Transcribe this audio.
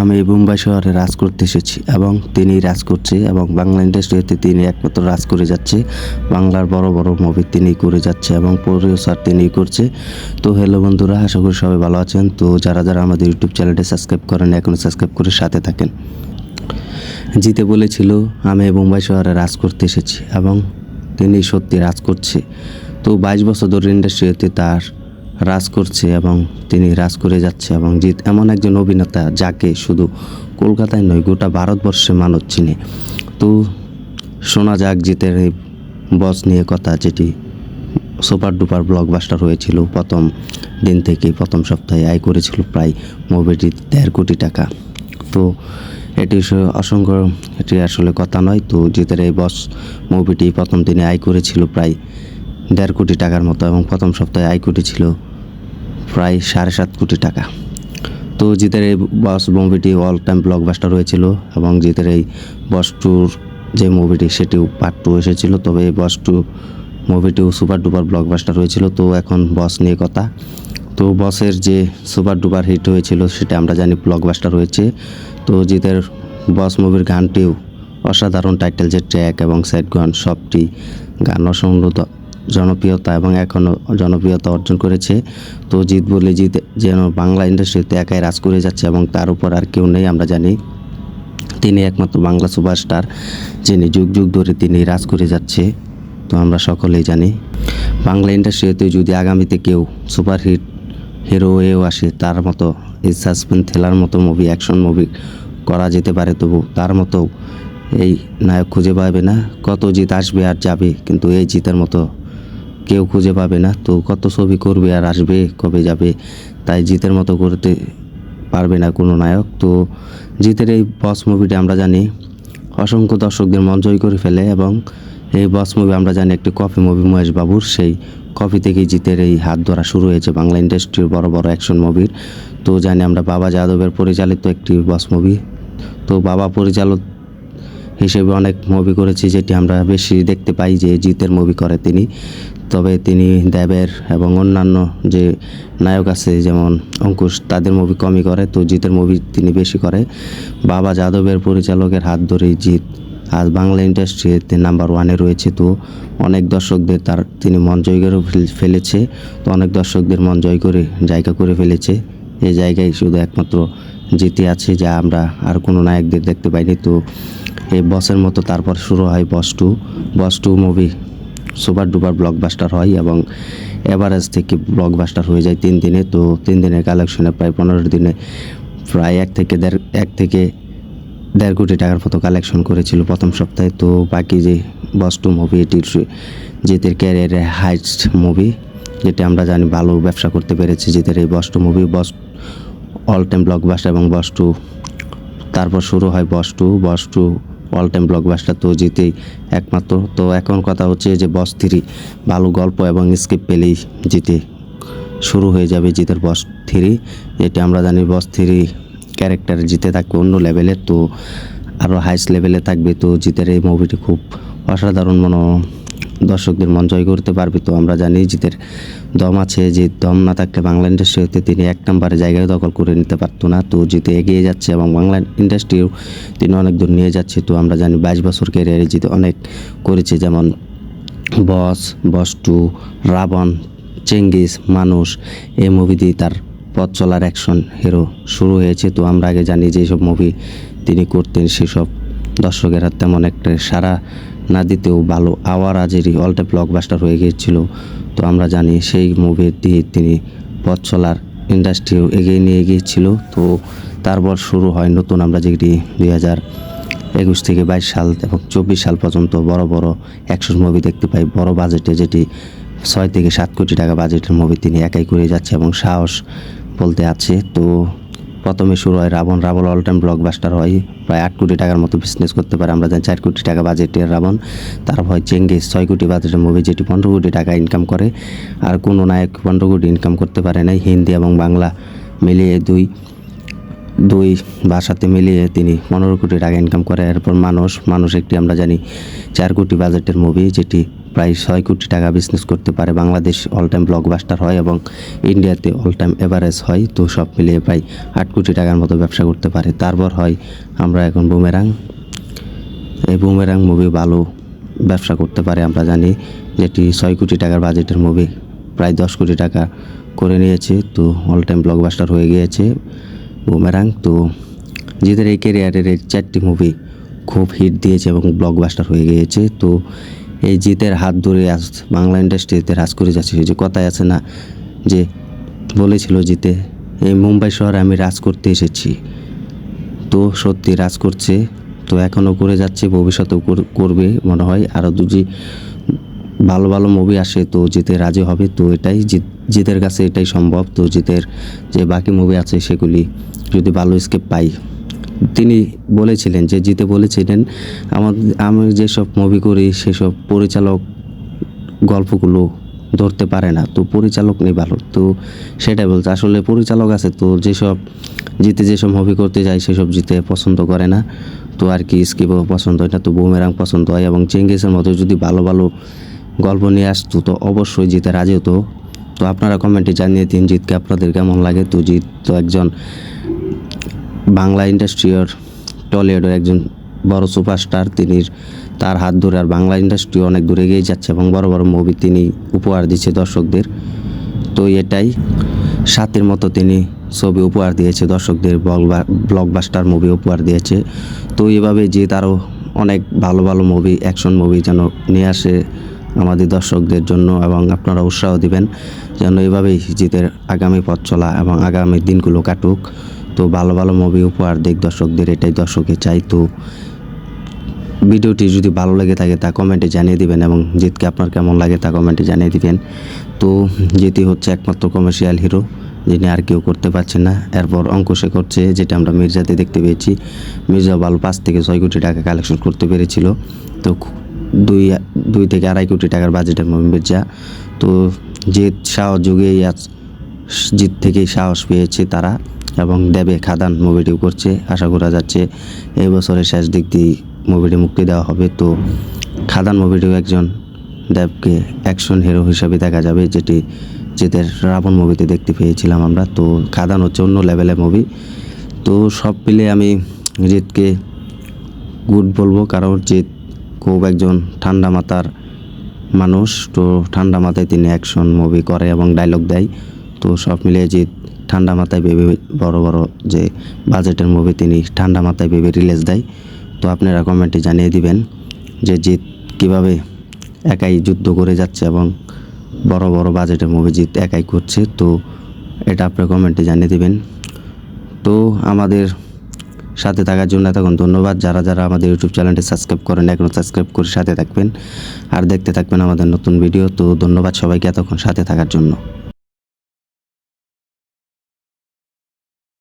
আমি মুম্বাই শহরে রাজ করতে এসেছি এবং তিনি রাজ করছে এবং বাংলা ইন্ডাস্ট্রিতে তিনি একমাত্র রাজ করে যাচ্ছে। বাংলার বড় বড় মুভি তিনি করে যাচ্ছে এবং প্রডিউসার তিনি করছে। তো হ্যালো বন্ধুরা, আশা করি সবাই ভালো আছেন। তো যারা যারা আমাদের ইউটিউব চ্যানেলটি সাবস্ক্রাইব করেন এখনও সাবস্ক্রাইব করে সাথে থাকেন। জিতে বলেছিল, আমি মুম্বাই শহরে রাজ করতে এসেছি এবং তিনি সত্যি রাজ করছে। তো বাইশ বছর ধরে ইন্ডাস্ট্রিতে তার রাজ করছে এবং তিনি রাজ করে যাচ্ছে এবং জিৎ এমন একজন অভিনেতা যাকে শুধু কলকাতায় নয়, গোটা ভারতবর্ষে মানুষ চিনে। তো শোনা যাক জিতের এই বস নিয়ে কথা যেটি সুপার ডুপার ব্লকবাস্টার হয়েছিল প্রথম দিন থেকে প্রথম সপ্তাহে আয় করেছিল প্রায় মুভিটি দেড় কোটি টাকা। তো এটি অসংখ্য, এটি আসলে কথা নয়। তো জিতের এই বস মুভিটি প্রথম দিনে আয় করেছিল প্রায় দেড় কোটি টাকার মতো এবং প্রথম সপ্তাহে আয় করেছিল প্রায় সাড়ে সাত কোটি টাকা। তো জিতের এই বস মুভিটি অল টাইম ব্লকবাস্টার হয়েছিল এবং জিতের এই বস টুর যে মুভিটি সেটিও পার্ট টু এসেছিল, তবে এই বস টু মুভিটিও সুপার ডুপার ব্লকবাস্টার হয়েছিল। তো এখন বস নিয়ে কথা। তো বসের যে সুপার ডুপার হিট হয়েছিল সেটা আমরা জানি ব্লকবাস্টার হয়েছে। তো জিতের বস মুভির গানটিও অসাধারণ টাইটেল যে ট্র্যাক এবং সেট গান, সবটি গান অসংখ্য জনপ্রিয়তা এবং এখনও জনপ্রিয়তা অর্জন করেছে। তো জিত বলে জিত যেন বাংলা ইন্ডাস্ট্রিতে একাই রাজ করে যাচ্ছে এবং তার উপর আর কেউ নেই, আমরা জানি। তিনি একমাত্র বাংলা সুপারস্টার, যিনি যুগ যুগ ধরে তিনি রাজ করে যাচ্ছে, তো আমরা সকলেই জানি। বাংলা ইন্ডাস্ট্রিতে যদি আগামীতে কেউ সুপারহিট, হিরো হয়েও আসে, তার মতো এই সাসপেন্স থ্রিলার মতো মুভি, অ্যাকশন মুভি করা যেতে পারে, তবু তার মতো এই নায়ক খুঁজে পাবে না। কত জিত আসবে আর যাবে, কিন্তু এই জিতের মতো কেউ খুঁজে পাবে না। তো কত ছবি করবে আর আসবে, কবে যাবে, তাই জিতের মতো করতে পারবে না কোনো নায়ক। তো জিতের এই বস মুভিটি আমরা জানি, অসংখ্য দর্শকদের মন জয় করে ফেলে এবং এই বস মুভি আমরা জানি একটি কফি মুভি মহেশ বাবুর। সেই কফি থেকেই জিতের এই হাত ধরা শুরু হয়েছে বাংলা ইন্ডাস্ট্রির বড় বড় অ্যাকশন মুভির তো জানি আমরা বাবা যাদবের পরিচালিত একটি বস মুভি তো বাবা পরিচালক হিসেবে অনেক মুভি করেছে, যেটি আমরা বেশি দেখতে পাই যে জিতের মুভি করে তিনি। তবে তিনি দেবের এবং অন্যান্য যে নায়ক আছে, যেমন অঙ্কুশ, তাদের মুভি কমই করে। তো জিতের মুভি তিনি বেশি করে। বাবা যাদবের পরিচালকের হাত ধরেই জিত আজ বাংলা ইন্ডাস্ট্রিতে নাম্বার ওয়ানে রয়েছে। তো অনেক দর্শকদের তার, তিনি মন জয় করে ফেল- ফেলেছে। তো অনেক দর্শকদের মন জয় করে জায়গা করে ফেলেছে। এই জায়গায় শুধু একমাত্র জিতে আছে, যা আমরা আর কোনো নায়কদের দেখতে পাইনি। তো এই বসের মতো তারপর শুরু হয় Boss two Boss two movie super duper blockbuster হয় এবং এভারেজ থেকে ব্লকবাস্টার হয়ে যায় তিন দিনে। তো তিন দিনের কালেকশনে প্রায় পনেরো দিনে প্রায় এক থেকে দেড়, এক থেকে দেড় কোটি টাকার মতো কালেকশন করেছিল প্রথম সপ্তাহে। তো বাকি যে বস্টু মুভি এটির জিতের ক্যারিয়ারে হাইস্ট মুভি যেটি আমরা জানি ভালো ব্যবসা করতে পেরেছি জিতের এই Boss two movie Boss all time blockbuster এবং বস টু তারপর শুরু হয় Boss two Boss two all time blockbuster তো জিতেই একমাত্র। তো এখন কথা হচ্ছে যে বস থ্রি, ভালো গল্প এবং স্ক্রিপ্ট পেলেই জিতে শুরু হয়ে যাবে জিতের বস থ্রি। যেটি আমরা জানি বস থ্রি ক্যারেক্টার জিতে থাকবে অন্য লেভেলে তো আরও হাইস্ট লেভেলে থাকবে, তো জিতের এই মুভিটি খুব অসাধারণ মনো দর্শকদের মন জয় করতে পারবে তো আমরা জানি জিতের দম আছে, যে দম না থাকলে বাংলা ইন্ডাস্ট্রিতে তিনি এক নম্বরে জায়গায় দখল করে নিতে পারতো না। তো জিতে এগিয়ে যাচ্ছে এবং বাংলা ইন্ডাস্ট্রিও তিনি অনেক দূর নিয়ে যাচ্ছে। তো আমরা জানি বাইশ বছর ক্যারিয়ারে জিতে অনেক করেছে, যেমন Boss Boss two, Raavan, Chengiz, মানুষ এই মুভি দিয়ে তার পথ চলার অ্যাকশন হিরো শুরু হয়েছে। তো আমরা আগে জানি যে সব মুভি তিনি করতেন, সেসব দর্শকের দর্শকেরা তেমন একটা সারা না দিতেও ভালো। আওয়ার আজেরই অলটা ব্লকবাস্টার হয়ে গিয়েছিল। তো আমরা জানি সেই মুভি দিয়ে তিনি পথ চলার ইন্ডাস্ট্রিও এগিয়ে নিয়ে গিয়েছিল। তো তারপর শুরু হয় নতুন আমরা যেটি দুই হাজার একুশ থেকে বাইশ সাল এবং চব্বিশ সাল পর্যন্ত বড় বড় অ্যাকশন মুভি দেখতে পাই। বড় বাজেটে যেটি ছয় থেকে সাত কোটি টাকা বাজেটের মুভি তিনি একাই করে যাচ্ছে এবং সাহস বলতে আছে। তো প্রথমে শুরু হয় Raavan. Raavan all time blockbuster হয়। প্রায় আট কোটি টাকার মতো বিজনেস করতে পারে। আমরা জানি চার কোটি টাকা বাজেটের রাবণ। তারপর হয় চেঙ্গিস ছয় কোটি বাজেটের মুভি যেটি পনেরো কোটি টাকা ইনকাম করে। আর কোনো নায়ক পনেরো কোটি ইনকাম করতে পারে নাই। হিন্দি এবং বাংলা মিলিয়ে দুই দুই ভাষাতে মিলিয়ে তিনি পনেরো কোটি টাকা ইনকাম করে। এরপর মানুষ মানুষ একটি আমরা জানি চার কোটি বাজেটের মুভি যেটি প্রায় ছয় কোটি টাকা বিজনেস করতে পারে। বাংলাদেশ অল টাইম ব্লকবাস্টার হয় এবং ইন্ডিয়াতে অল টাইম এভারেজ হয়। তো সব মিলিয়ে প্রায় আট কোটি টাকার মতো ব্যবসা করতে পারে। তারপর হয় আমরা এখন বুমেরাং এই বুমেরাং মুভি ভালো ব্যবসা করতে পারে আমরা জানি। যেটি ছয় কোটি টাকার বাজেটের মুভি প্রায় দশ কোটি টাকা করে নিয়েছে। তো অল টাইম ব্লকবাস্টার হয়ে গিয়েছে বুমেরাং তো জিতের এই ক্যারিয়ারের চারটি মুভি খুব হিট দিয়েছে এবং ব্লকবাস্টার হয়ে গিয়েছে। তো এই জিতের হাত ধরে আজ বাংলা ইন্ডাস্ট্রিতে রাজ করে যাচ্ছে। যে কথায় আছে না, যে বলেছিল জিতে, এই মুম্বাই শহরে আমি রাজ করতে এসেছি। তো সত্যি রাজ করছে, তো এখনও করে যাচ্ছে, ভবিষ্যতেও কর- করবে মনে হয়। আরও দুজি ভালো ভালো মুভি আসে, তো জিতে রাজি হবে, তো এটাই জিত, জিতের কাছে এটাই সম্ভব। তো জিতের যে বাকি মুভি আছে সেগুলি যদি ভালো স্কেপ পাই। তিনি বলেছিলেন, যে জিতে বলেছিলেন, আমার, আমি যেসব মুভি করি, সেসব পরিচালক গল্পগুলো ধরতে পারে না, তো পরিচালক নেই ভালো। তো সেটাই বলছে আসলে পরিচালক আছে, তো যেসব, জিতে যেসব মুভি করতে যায়, সেসব জিতে পছন্দ করে না, তো আর কি স্কিপও পছন্দ হয় না, তো বুমেরাং পছন্দ হয়, এবং চেঙ্গিসের মতো যদি ভালো ভালো গল্প নিয়ে আসতো, তো অবশ্যই জিতে রাজি হতো। তো আপনারা কমেন্টে জানিয়ে দিন, জিতকে আপনাদের কেমন লাগে? তো জিত তো একজন বাংলা ইন্ডাস্ট্রির টলিউডের একজন বড় সুপারস্টার, তিনি তার হাত ধরে আর বাংলা ইন্ডাস্ট্রি অনেক দূরে এগিয়ে যাচ্ছে এবং বড় বড় মুভি তিনি উপহার দিচ্ছে দর্শকদের। তো এটাই সাতের মতো তিনি ছবি উপহার দিয়েছে দর্শকদের ব্লকবাস্টার মুভি উপহার দিয়েছে। তো এভাবে যে তারও অনেক ভালো ভালো মুভি অ্যাকশন মুভি যেন নিয়ে আসে আমাদের দর্শকদের জন্য এবং আপনারা উৎসাহ দিবেন যেন এভাবেই জিতের আগামী পথ চলা এবং আগামী দিনগুলো কাটুক। তো ভালো ভালো মুভি উপহার দেখ দর্শকদের, এটাই দর্শকে চাই। তো ভিডিওটি যদি ভালো লেগে থাকে তা কমেন্টে জানিয়ে দিবেন এবং জিতকে আপনার কেমন লাগে তা কমেন্টে জানিয়ে দিবেন। তো জিতি হচ্ছে একমাত্র কমার্শিয়াল হিরো যিনি আর কেউ করতে পারছে না। এরপর অঙ্কুশে করছে যেটা আমরা মির্জাতে দেখতে পেয়েছি। মির্জা ভালো পাঁচ থেকে ছয় কোটি টাকা কালেকশন করতে পেরেছিল। তো দুই দুই থেকে আড়াই কোটি টাকার বাজেটের মির্জা। তো জিত সাহস যুগেই আজ, জিত থেকেই সাহস পেয়েছে তারা। এবং দেবে খাদান মুভিটিও করছে, আশা করা যাচ্ছে এই বছরের শেষ দিক দিয়ে মুভিটি মুক্তি দেওয়া হবে। তো খাদান মুভিটিও একজন দেবকে অ্যাকশন হিরো হিসাবে দেখা যাবে, যেটি জিতের রাবণ মুভিতে দেখতে পেয়েছিলাম আমরা। তো খাদান হচ্ছে অন্য লেভেলের মুভি তো সব মিলে আমি জিতকে গুড বলব, কারণ জিত খুব একজন ঠান্ডা মাথার মানুষ। তো ঠান্ডা মাথায় তিনি অ্যাকশন মুভি করে এবং ডায়লগ দেয়। তো সব মিলিয়ে জিৎ ঠান্ডা মাথায় ভেবে বড় বড় যে বাজেটের মুভি তিনি ঠান্ডা মাথায় ভেবে রিলিজ দেয়। তো আপনারা কমেন্টে জানিয়ে দিবেন যে জিৎ কীভাবে একাই যুদ্ধ করে যাচ্ছে এবং বড় বড় বাজেটের মুভি জিৎ একাই করছে। তো এটা আপনারা কমেন্টে জানিয়ে দিবেন। তো আমাদের সাথে থাকার জন্য এতক্ষণ ধন্যবাদ। যারা যারা আমাদের ইউটিউব চ্যানেলটি সাবস্ক্রাইব করেন এখনও সাবস্ক্রাইব করে সাথে থাকবেন। আর দেখতে থাকবেন আমাদের নতুন ভিডিও তো ধন্যবাদ সবাইকে এতক্ষণ সাথে থাকার জন্য।